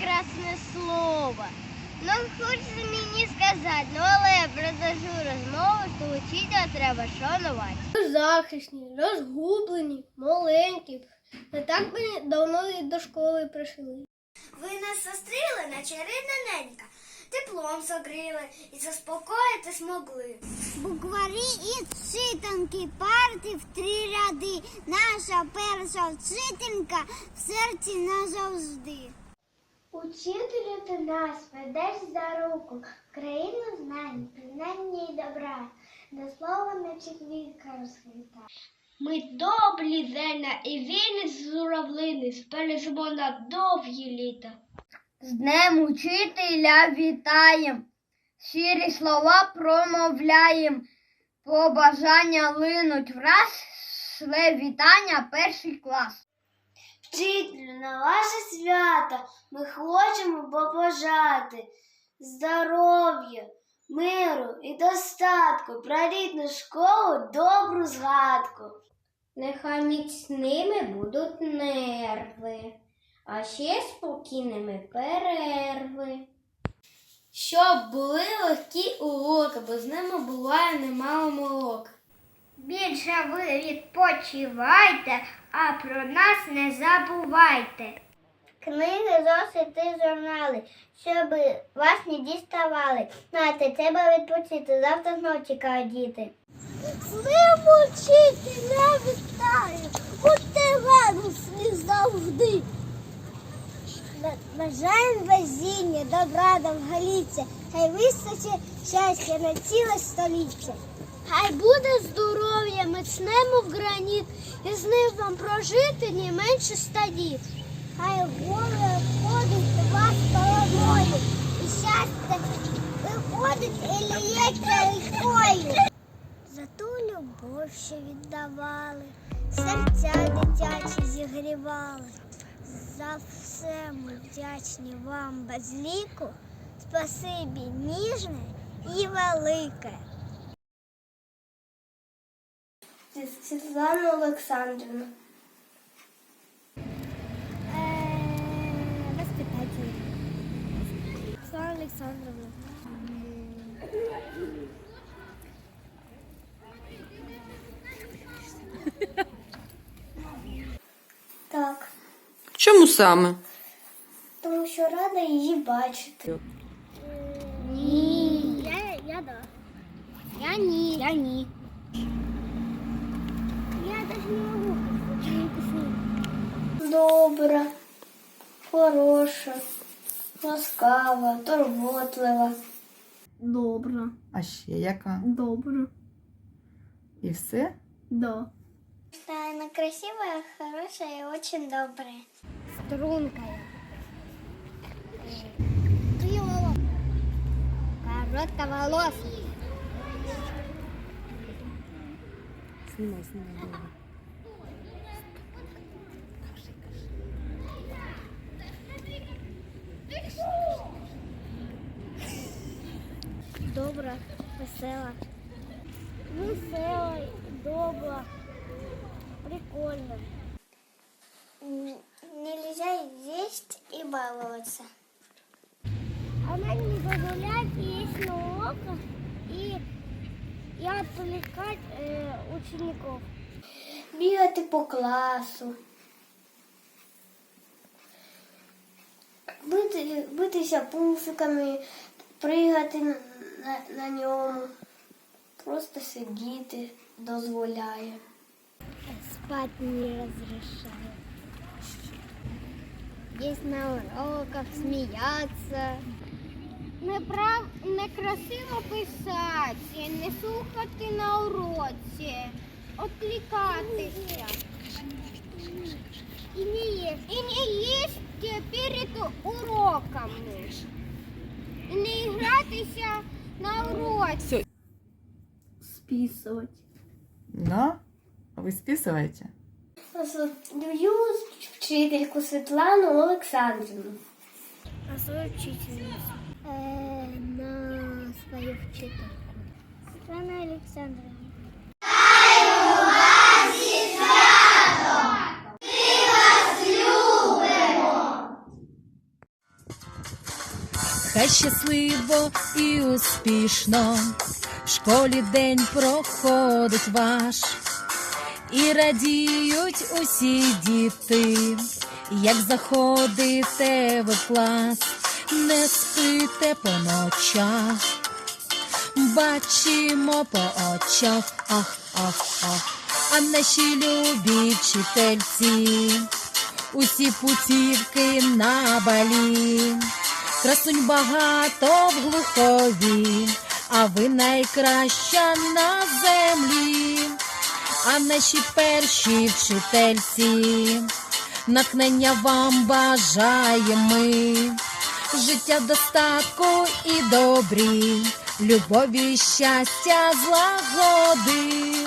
прекрасне слово. ну хочеться мені сказати, ну але продовжу розмову, то учителя треба шанувати. Захисні, розгублені, маленькі. Не так би давно і до школи прийшли. Ви нас зустріли, наче рідна ненька, теплом согріли і заспокоїти смогли. Букварі і читанки, парти в три ряди. Наша перша вчителька в серці назавжди. Учителю ти нас ведеш за руку, країну знань, пізнання і добра, до слова наче квітка розквіта. Ми добрі зерна і вільні з журавлини, спережимо на довгі літа. З Днем учителя вітаєм, щирі слова промовляєм, побажання линуть враз, шле вітання перший клас. Вчителю, на ваше свято ми хочемо побажати здоров'я, миру і достатку, про рідну школу добру згадку. Нехай міцними будуть нерви, а ще спокійними перерви. Щоб були легкі уроки, бо з ними буває немало молок. Більше ви відпочивайте, а про нас не забувайте. Книги, зошити, журнали, щоб вас не діставали. Знаєте, треба відпочити, завтра знов чекають діти. Ви вчителя вітаю, будьте радісні завжди. Бажаємо везіння, добра довголіття, хай вистачить щастя на ціле століття. Хай буде здоров'я міцнему в граніт, і з ним вам прожити не менше ста літ. Хай горе входить у вас стороною, і щастя виходить і ліється рікою. За ту любов, що віддавали, серця дитячі зігрівали. За все ми вдячні вам без ліку, спасибі ніжне і велике. Світлана Олександрівна. Воспитатель. Світлана Олександровна. Так, Чому саме? тому що рада її бачити. Ні. Я, я да. Я ні. Я ні. Добра, хороша, ласкава, турботлива. Добре, А ще яка? добре, І все? да. Она красивая, хорошая и очень добрая. Стрункая. Клево. Коротковолосая. Знімай, знімай. Добра, весела. Весела, добра, прикольно. Нельзя есть и баловаться. Она не позволяет есть на уроках и, и отвлекать э, учеников. Бігати по класу. Бити, битися пуфиками, пригати на, на, на ньому. Просто сидіти дозволяє. Спать не разрешаю. Есть на уроках, сміятися. Неправ... Некрасиво писати, не слухати на уроці, отвлекатися. І не їсти. І не їсти перед уроками. І не гратися На уроці. Списувати. Ну, а вы списываете? Люблю вчительку Светлану Олександрівну. На свою вчительницю. Е, на свою вчительку. Светлана Олександровна. Хай щасливо і успішно. В школі день проходить ваш, і радіють усі діти, як заходите в клас, не спите по ночах, бачимо по очах, ах, ах, ах, а наші любі вчительці, усі путівки на балі. Красунь багато в глухові, а ви найкраща на землі, а наші перші вчительці, натхнення вам бажаємо ми, життя достатку і добрі, любові, щастя, злагоди.